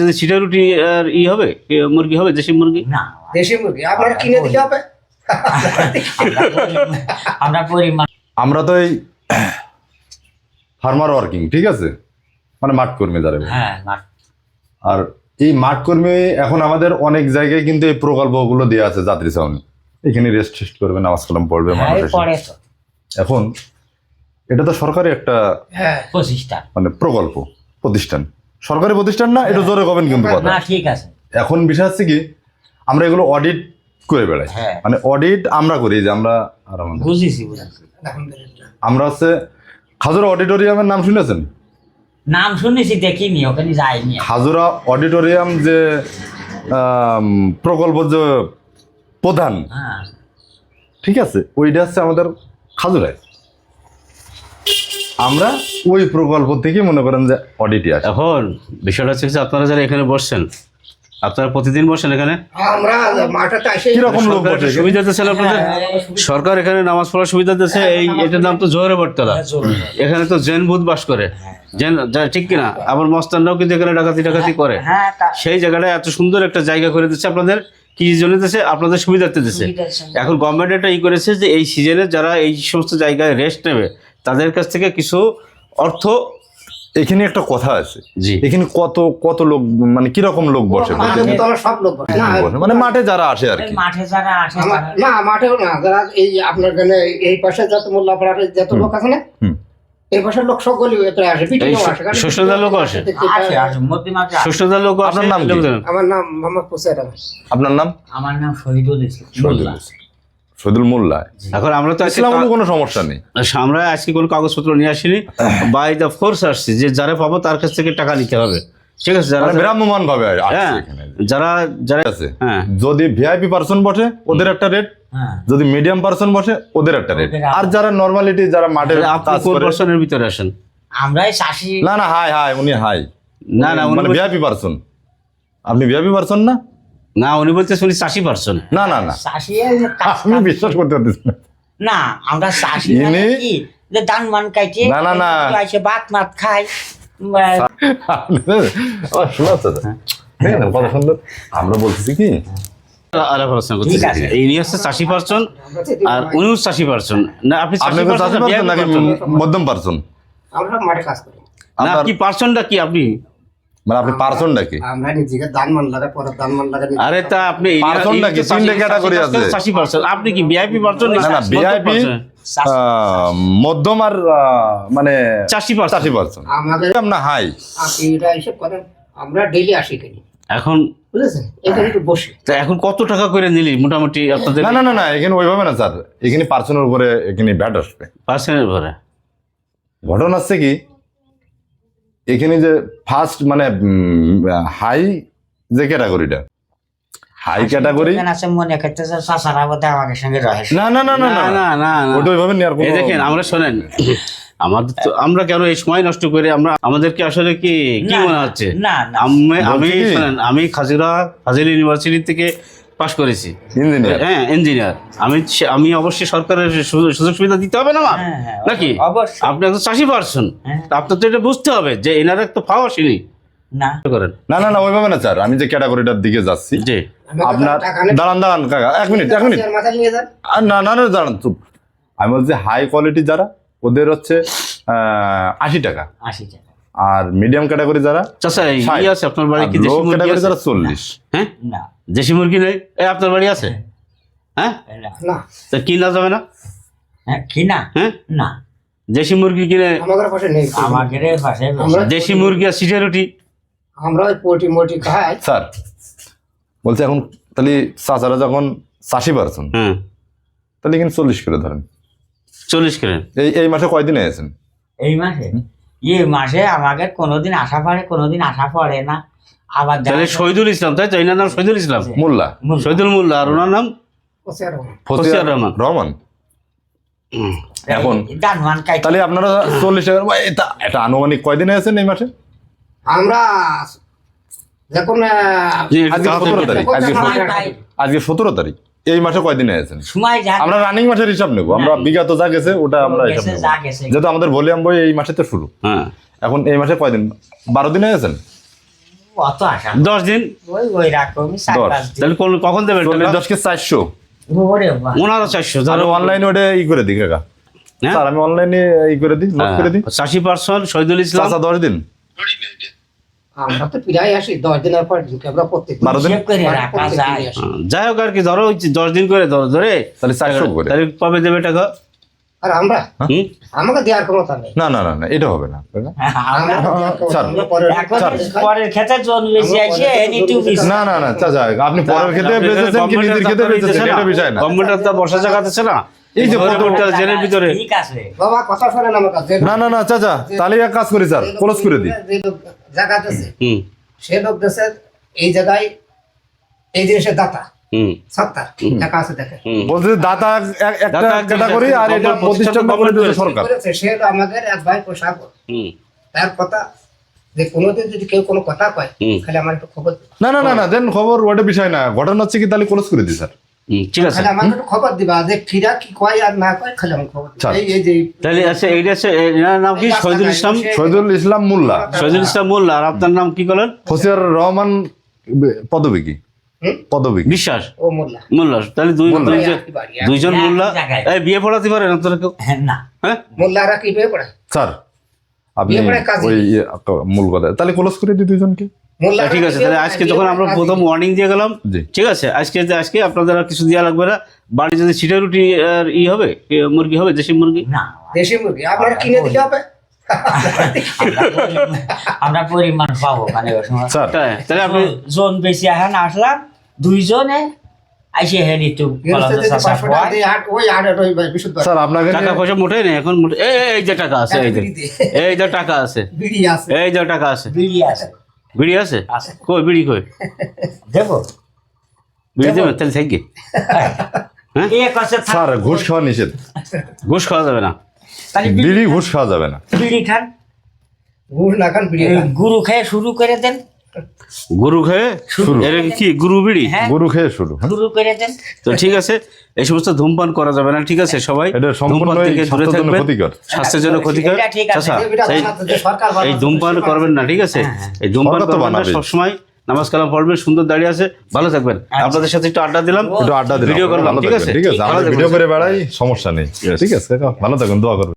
যদি সিটা রুটি আর ই হবে মুরগি হবে দেশি মুরগি? না। দেশি মুরগি আপনারা কিনে দিলে হবে? আমরা পরিমাণ- আমরা তো এই ফার্মার ওয়ার্কিং ঠিক আছে? মানে মাঠ কর্মী যারা হ্যাঁ মাঠ- আর এই মাঠ কর্মী এখন আমাদের অনেক জায়গায় কিন্তু এই প্রকল্পগুলো দেওয়া আছে যাত্রী ছাউনি। এখানে রেস্ট টেস্ট করবে নামাজ কালাম পড়বে হ্যাঁ, এখন এটা তো সরকারি একটা হ্যাঁ। পঁচিশটা মানে প্রকল্প প্রতিষ্ঠান। সরকারি প্রতিষ্ঠান না এটা জোরে কবেন কিন্তু কথা। না ঠিক আছে। এখন বিষয় হচ্ছে কি আমরা এগুলো অডিট করে বেড়াই হ্যাঁ। মানে অডিট আমরা করি যে আমরা আর আমাদের বুঝেছি আমরা হচ্ছে খাজুরা অডিটোরিয়ামের নাম শুনেছেন? নাম শুনেছি দেখিনি ওখানে যাইনি। খাজুরা অডিটোরিয়াম যে প্রকল্প যে প্রধান হ্যাঁ। ঠিক আছে? ওইটা হচ্ছে আমাদের খাজুরায়। আমরা ওই প্রকল্প থেকে মনে করেন যে অডিটে আসি এখন বিষয়টা হচ্ছে যে আপনারা যারা এখানে বসছেন আপনারা প্রতিদিন বসেন এখানে? আমরা মাঠে এসে কীরকম লোক সরকার বসে? সুবিধা দিচ্ছেন আপনাদের? সরকার এখানে নামাজ পড়ার সুবিধা দিচ্ছে এই এটার নাম তো জোহরে বটতলা। এখানে তো জৈন ভূত বাস করে। জৈন ঠিক কিনা? আবার মস্তানরাও কিন্তু এখানে ডাকাতি ডাকাতি করে। হ্যাঁ সেই জায়গাটায় এত সুন্দর একটা জায়গা করে দিচ্ছে আপনাদের কি জন্য দিচ্ছে? আপনাদের সুবিধার্থে দিচ্ছে। এখন গভর্নমেন্ট এটা ই করেছে যে এই সিজনে যারা এই সমস্ত জায়গায় রেস্ট নেবে তাদের কাছ থেকে কিছু অর্থ এখানে একটা কথা আছে। এখানে কত কত লোক মানে কীরকম লোক বসে? লোক বসে। মানে মাঠে যারা আসে আর এই কি। মাঠে যারা আসে না মাঠেও না যারা এই আপনার এখানে এই পাশে যত মোল্লাপাড়ার যত লোক আছে না এই পাশের লোক সকলই এতে আসে লোক আপনার নাম আমার নাম মোহাম্মদ আপনার নাম? আমার নাম শহীদুল ইসলাম। শহীদুল মোল্লা। এখন আমরা তো ইসলাম কোনো সমস্যা নেই। আমরা আজকে কোনো কাগজপত্র নিয়ে আসিনি। বাই দ্য ফোর্স আসছি যে যারা পাবো তার কাছ থেকে টাকা নিতে হবে। ঠিক আছে যারা মানে ভ্রাম্যমান ভাবে আসছে হ্যাঁ যারা যারা আছে। হ্যাঁ। যদি ভিআইপি পার্সন বসে ওদের একটা রেট হ্যাঁ। যদি মিডিয়াম পার্সন বসে ওদের একটা রেট আর যারা নর্মালিটি যারা মাঠে আপনি কোন পার্সনের ভিতরে আসেন? আমরাই চাষি না না হাই হাই উনি হাই না না উনি মানে ভিআইপি পার্সন আপনি ভিআইপি পার্সন না? না উনি বলতে শুনি চাষি পার্সন না। না না চাষি আমি বিশ্বাস করতে পারতেছি না। না আমরা চাষি ইনি- মানে কি? যে ধান মান কাইটে না, না, না। এসে ভাত মাত খাই শোনাচ্ছে তো। দেখেন কত সুন্দর আমরা বলতেছি কি? হচ্ছে চাষি আর উনিও চাষি পার্সন না আপনি চাষি নাকি মধ্যম পার্সন আমরা সব মাঠে কাজ করি। না কি পার্সনটা কি আপনি? মানে আপনি পার্সনটা কি আমরা নিজেকে দান লাগা পরে দান আরে তা আপনি এই- Person এই টা কি? তিনটে category আছে। পার্সন, চাষি পার্সন আপনি কি ভিআইপি পার্সন না না ভিআইপি মধ্যম আর মানে চাষি পার্সন চাষি পার্সন আমাদের না হাই। আপনি এটা হিসেব করেন। আমরা ডেইলি আসি এখানে। এখন বুঝেছেন? এখানে একটু বসি। তা এখন কত টাকা করে নিলি মোটামুটি আপনাদের? না না না না এখানে ওইভাবে না স্যার। এখানে পার্সনের উপরে এখানে ব্যাট আসবে। পার্সনের ভরে ঘটনা হচ্ছে কি এখানে যে ফার্স্ট মানে হাই যে ক্যাটাগরিটা হাই ক্যাটাগরি না না দেখেন আমরা শোনেন আমাদের তো আমরা কেন এই সময় নষ্ট করে আমরা আমাদেরকে আসলে কি কি মনে হচ্ছে? না আমি আমি খাজিরা খাজির ইউনিভার্সিটি থেকে পাশ করেছি। ইঞ্জিনিয়ার হ্যাঁ ইঞ্জিনিয়ার আমি আমি অবশ্যই সরকারের সুযোগ সুযোগ সুবিধা দিতে হবে না আমার হ্যাঁ, হ্যাঁ, নাকি? অবশ্যই। আপনি একজন চাষি পারছেন। হ্যাঁ। আপনার তো এটা বুঝতে হবে যে এনারা তো ফাও আসেনি। না। না না না ওইভাবে না স্যার। আমি যে ক্যাটাগরিটার দিকে যাচ্ছি। জি। আপনার দাঁড়ান দাঁড়ান কাকা এক মিনিট এক মিনিট। না না না দাঁড়ান চুপ। আমি বলছি হাই কোয়ালিটি যারা ওদের হচ্ছে আশি টাকা। আশি টাকা। আর মিডিয়াম ক্যাটাগরি যারা। ই আছে আপনার বাড়ি কি দেশি মুরগি আছে? যারা চল্লিশ। হ্যাঁ? না। দেশি মুরগি নেই? এই আপনার বাড়ি আছে? হ্যাঁ? না। না। তা কিনা যাবে না? হ্যাঁ কি না হ্যাঁ? না। দেশি মুরগি কিনে আমাদের পাশে নেই। আমাদের পাশে আমরা- দেশি মুরগি আর সিটে রুটি? আমরা ওই পোটি মোটি খাই। স্যার বলছে এখন তাহলে চাচারা যখন চাষি পারছেন হ্যাঁ। তাহলে কিন্তু চল্লিশ করে ধরেন। চল্লিশ করে এই এই মাসে কয়দিন এসেছেন এই মাসে? এই মাসে আমাকে কোনোদিন আশা পড়ে কোনোদিন আশা পড়ে না। আবার তাহলে শহীদুল ইসলাম তাই তো? এনার নাম শহীদুল ইসলাম? মোল্লা। শহীদুল মোল্লা আর ওনার নাম? ফসিয়ার রহমান। রহমান। এখন। তাহলে আপনারা চল্লিশ টাকা এটা এটা আনুমানিক কয়দিন এসেছেন এই মাসে? আমরা যখন আজকে সতেরো তারিখ। আজকে সতেরো তারিখ। এই মাসে কয়দিনে সময় যা আমরা রানিং মাসের হিসাব নেব। আমরা। বিগত যা গেছে ওটা আমরা হিসাব নেব। যেহেতু আমাদের ভলিউম বই এই মাসে তো শুরু। হ্যাঁ। এখন এই মাসে কয়দিন? বারো দিনে আশা দশ দিন? ওই ওই রকমই দশ। দিন। তাহলে কখন দেবেন? দশকে চারশো? ওনারও চারশো তাহলে অনলাইনে ওটা ই করে দিই কাকা। হ্যাঁ? স্যার আমি অনলাইনে ই করে দিই নোট করে দিই। চাষি পার্সন শহীদুল ইসলাম। দশ দিন। আমরা তো প্রায় আসি দশ দিনের পর আমরা প্রত্যেক। হ্যাঁ, যাই হোক আর কি ধরো দশ দিন করে ধরো ধরে তাহলে চারশো করে। তাহলে কবে দেবে টাকা? আর আমরা? আমাকে দেওয়ার ক্ষমতা নেই। না না না না এটা হবে না পরের- বেশি না না না চাচা আপনি পরের ক্ষেত্রে আপনি এখানে বেঁচেছেন কি গভর্নমেন্টের নিজের ক্ষেত্রে বেঁচেছেন এটা না। বিষয় না। গভর্নমেন্টের বসা জায়গাতেছে না। এই যে জেলের ভিতরে। ঠিক আছে। বাবা কথা শোনেন আমার কাছে। না না না চাচা তাহলে এক কাজ করি স্যার ক্লোজ করে দিই। জায়গা দিয়েছে সে লোক দেশে এই জায়গায় এই জিনিসের দাতা। আছে একটা ক্যাটাগরি আর জিনিস এটা প্রতিষ্ঠান প্রতিষ্ঠান করে সরকার। সে আমাদের এক ভাই পোশাক হুম। তার কথা যে কোনোদিন যদি কেউ কোনো কথা কয় আমার একটু খবর। না না না না দেন খবর ওটা বিষয় না। ঘটনা হচ্ছে কি তাহলে ক্লোজ করে দিই স্যার। ঠিক আছে। খালি আমার একটু খবর দিবা যে খিরা কি কয় আর না কয় খালি আমার খবর আচ্ছা। এই এই যে তাহলে আচ্ছা এইটা হচ্ছে এনার নাম কি? শহীদুল ইসলাম? শহীদুল ইসলাম মোল্লা। শহীদুল ইসলাম মোল্লা আর আপনার নাম কি বলেন? হোসিয়ার রহমান পদবী কি হুম? পদবী বিশ্বাস? ও মোল্লা। মোল্লা তাহলে দুই দুইজন দুইজন একই মোল্লা। এই বিয়ে পড়াতে পারে না কেউ? হ্যাঁ, না। হ্যাঁ? মোল্লারা কি পেয়ে পড়ে স্যার আপনি বিয়ে ওই ইয়ে, মূল কথা তাহলে ক্লোজ করে দিই দুজনকে মোল্লারা ঠিক আছে তাহলে আজকে যখন আমরা প্রথম ওয়ার্নিং দিয়ে গেলাম ঠিক আছে আজকে আজকে আপনাদের আর কিছু দেওয়া লাগবে না। বাড়ি যদি সিটা রুটি আর ই হবে মুরগি হবে দেশি মুরগি? না। দেশি মুরগি আপনারা কিনে দিলে হবে? আমরা পরিমাণ- আমরা পাবো মানে তাহলে আপনি জন বেশি এখন আসলাম দুইজনে স্যার আপনাকে টাকা পয়সা নেই এখন এই এই যে টাকা আছে এই যে এই যে টাকা আছে। এই যে টাকা আছে। বিড়ি আছে? কই বিড়ি কই? দেবো। বিড়ি দেবেন তাহলে থাকি? হ্যাঁ? স্যার ঘুষ খাওয়া নিষেধ। ঘুষ খাওয়া যাবে না। তাহলে বিড়ি- ঘুষ খাওয়া যাবে না। বিড়ি খান। গুড় না খান বিড়ি গুরু খেয়ে শুরু করে দেন। গরু খেয়ে শুরু। এর কি গুরু বিড়ি? হ্যাঁ। গরু খেয়ে শুরু হ্যাঁ? শুরু করে দেন। তো ঠিক আছে এই সমস্ত ধূমপান করা যাবে না ঠিক আছে সবাই? এটা ধূমপান থেকে দূরে স্বাস্থ্যের জন্য থাকবেন ক্ষতিকর। স্বাস্থ্যের জন্য ক্ষতিকর। এটা ঠিক আছে। আচ্ছা এই- ধূমপান করবেন না ঠিক আছে? হ্যাঁ। এই ধূমপান তো করবেন না সবসময় নামাজ কালাম পড়বেন সুন্দর দাঁড়িয়ে আছে। ভালো থাকবেন। আপনাদের সাথে একটু আড্ডা দিলাম। একটু আড্ডা দিলাম। ভিডিও করলাম ভালো ঠিক থাকবেন, আছে? ঠিক আছে। ভিডিও করে বেড়াই সমস্যা নেই। ঠিক আছে ভালো থাকুন দোয়া করবেন।